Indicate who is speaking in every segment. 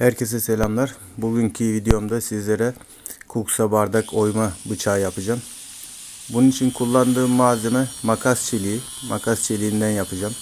Speaker 1: Herkese selamlar. Bugünkü videomda sizlere kuksa bardak oyma bıçağı yapacağım. Bunun için kullandığım malzeme makas çeliği. Makas çeliğinden yapacağım.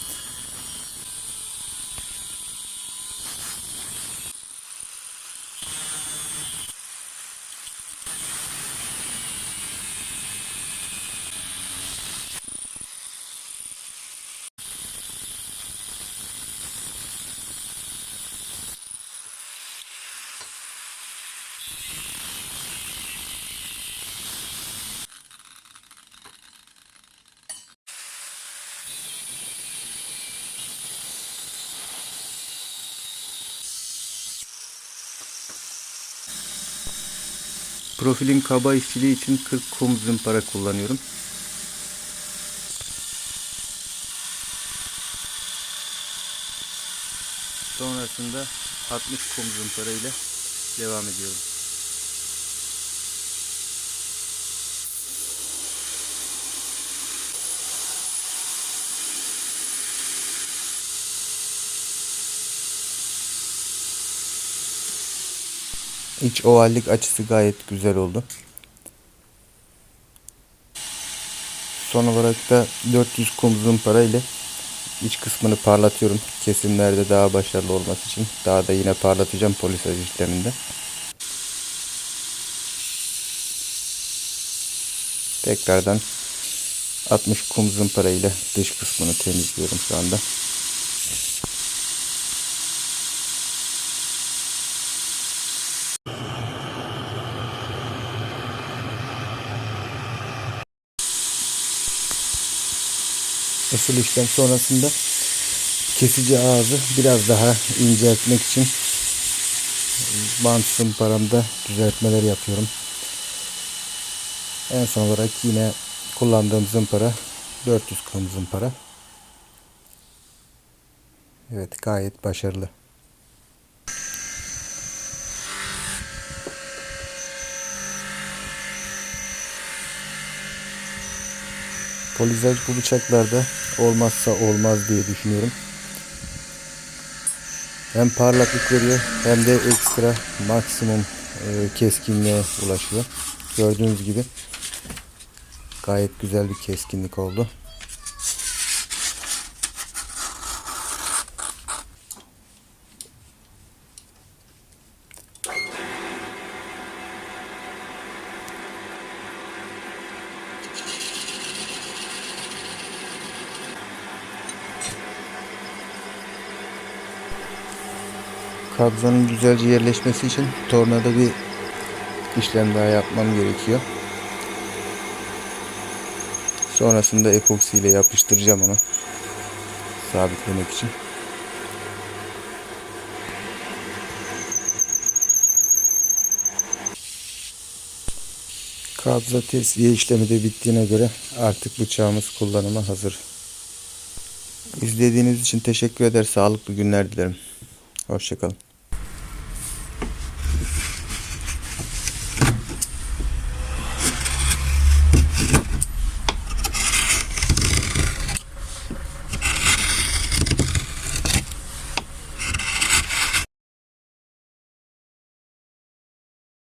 Speaker 1: Profilin kaba işçiliği için 40 kum zımpara kullanıyorum. Sonrasında 60 kum zımpara ile devam ediyorum. İç ovallik açısı gayet güzel oldu. Son olarak da 400 kum zımpara ile iç kısmını parlatıyorum. Kesimlerde daha başarılı olması için. Daha da yine parlatacağım polisaj işleminde. Tekrardan 60 kum zımpara ile dış kısmını temizliyorum şu anda. Asıl işlem sonrasında kesici ağzı biraz daha inceltmek için bant zımparamda düzeltmeler yapıyorum. En son olarak yine kullandığım zımpara 400 kum zımpara. Evet gayet başarılı. Polizaj bu bıçaklarda olmazsa olmaz diye düşünüyorum. Hem parlaklık veriyor hem de ekstra maksimum e, keskinliğe ulaşıyor. Gördüğünüz gibi gayet güzel bir keskinlik oldu. Kabzanın güzelce yerleşmesi için tornada bir işlem daha yapmam gerekiyor. Sonrasında epoksi ile yapıştıracağım onu. Sabitlemek için. Kabza tesviye işlemi de bittiğine göre artık bıçağımız kullanıma hazır. İzlediğiniz için teşekkür eder. Sağlıklı günler dilerim. Hoşçakalın.